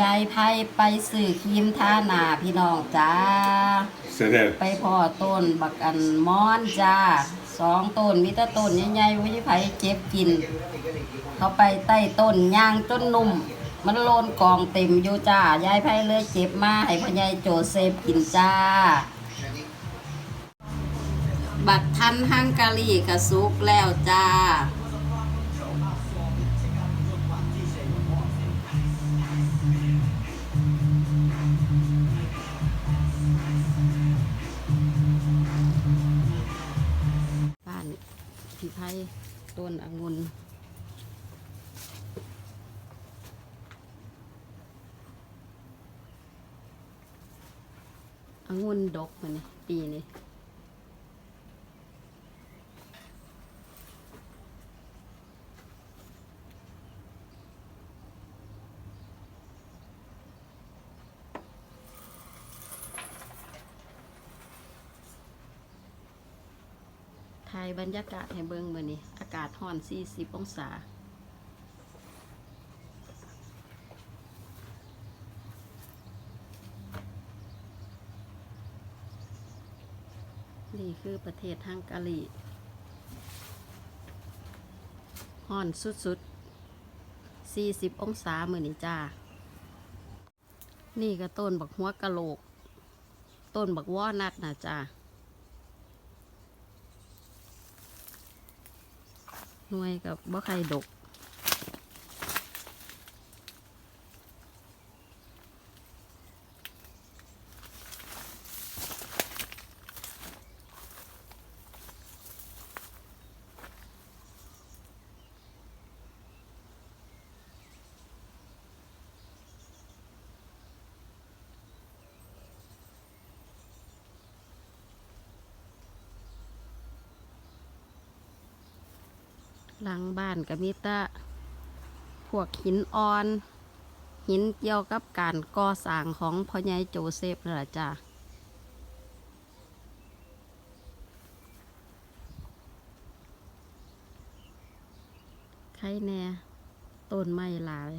ยายไพไปสื่อครีมทาหนาพี่น้องจ้า เสร็จแล้วไปพ่อต้นบักอันมอนจ้าสองต้นมีแต่ต้นใหญ่ๆวิไผเจ็บกิน เขาไปใต้ต้นย่างจนนุ่ม มันโลนกองเต็มอยู่จ้ายายไพเลยเจ็บมาให้พ่อใหญ่โจเซฟกินจ้า บักทันฮังการีกระซุกแล้วจ้า องุ่นดกมันนี่ปีนี้ถ่ายบรรยากาศให้เบิ่งมื้อนี้ อากาศร้อน 40 องศา นี่คือประเทศฮังการีฮ้อนสุดๆ 40 องศามือนี้จ้า นี่ก็ต้นบักหัวกะโหลก ต้นบักวอนัดนะจ้า หน่วยกับบ่ไข่ดก หลังบ้านก็มีแตะพวกหินอ่อน หินเกี่ยวกับการก่อสร้างของพ่อใหญ่โจเซฟนั่นแหละจ้ะใครแน่ต้นไม้หลาย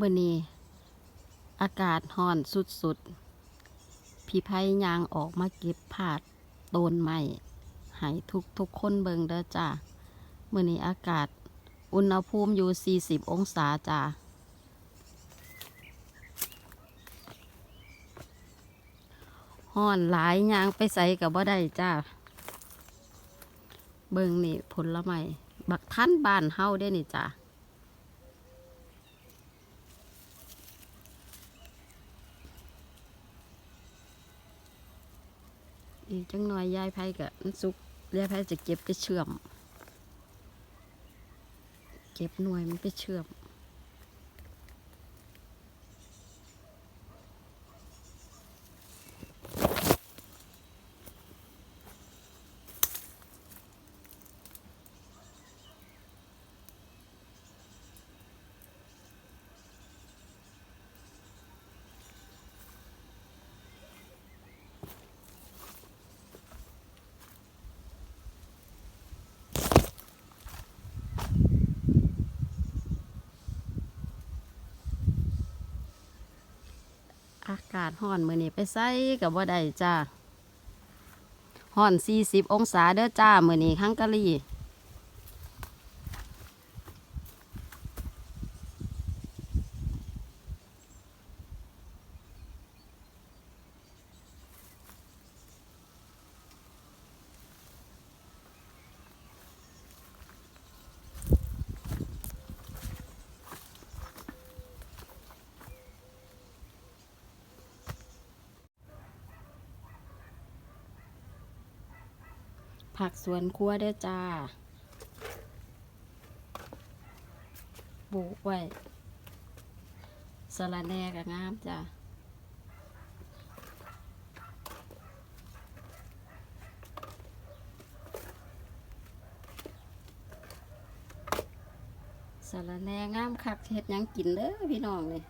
เมื่อนี้อากาศร้อนสุดๆ พี่ไพยางออกมาเก็บผาดโตนใหม่ให้ทุกทุกคนเบิงเด้อจ้าเมื่อนี้อากาศอุณหภูมิอยู่ 40 องศาจ้าห้อนหลายยางไปใส่กับบ่ได้จ้าเบิงนี่ผลไม้บักท่านบ้านเฮาได้นี่จ้า อีกจังหน่อยยายไพ่กับสุกยายไพ่จะเก็บไปเชื่อม เก็บหน่วยมันไปเชื่อม อากาศห้อนมือนี้ไปใส่กับว่าได้จ้าห้อนสี่สิบองศาเด้อจ้ามือนี้ฮังการี ผักสวนครัวเด้อจ้าบุกไว้สลัดแน่ก็งามจ้าสลัรแนงามคักเห็ดยังกินเด้อพี่น้องเลย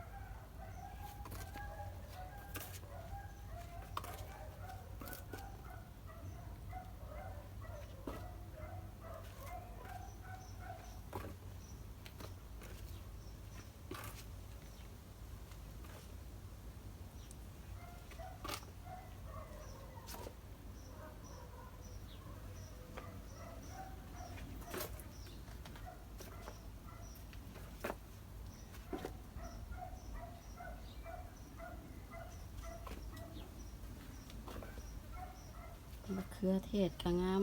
เขือเทศก็งาม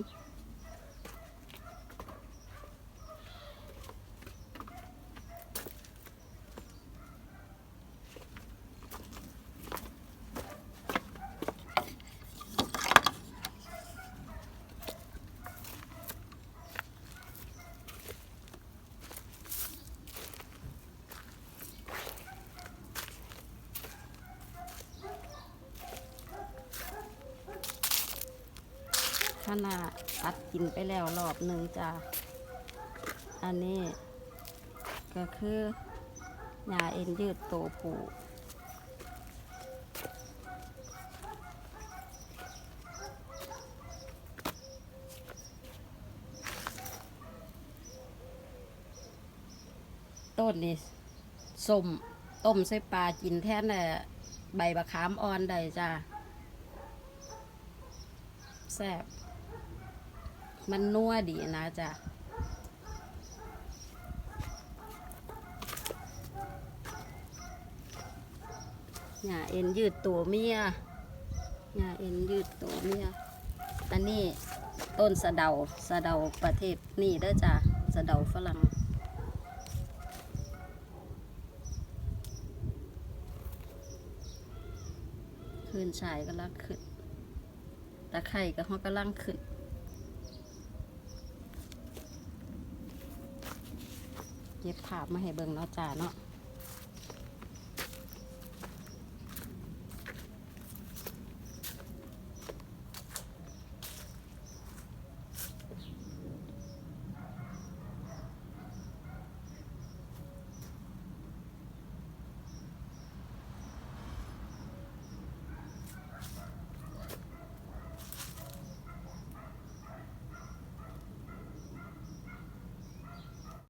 ขนาดตัดกินไปแล้วรอบหนึ่งจ้ะ อันนี้ ก็คือหญ้าเอ็นยืดโตผูต้นนี่ส้มต้มใส่ปลากินแทนแต่ใบบะขามอ่อนได้จ้ะแซ่บ มันนัวดีนะจ๊ะหญ้าเอ็นยืดตัวเมียหญ้าเอ็นยืดตัวเมียอันนี้ต้นสะเดาสะเดาประเทศนี่เด้อจ้ะสะเดาฝรั่งคืนชายก็ลังขึ้นตะไคร่ก็ฮอกก็ลังขึ้น เก็บภาพมาให้เบิ่งเนาะจ้าเนาะ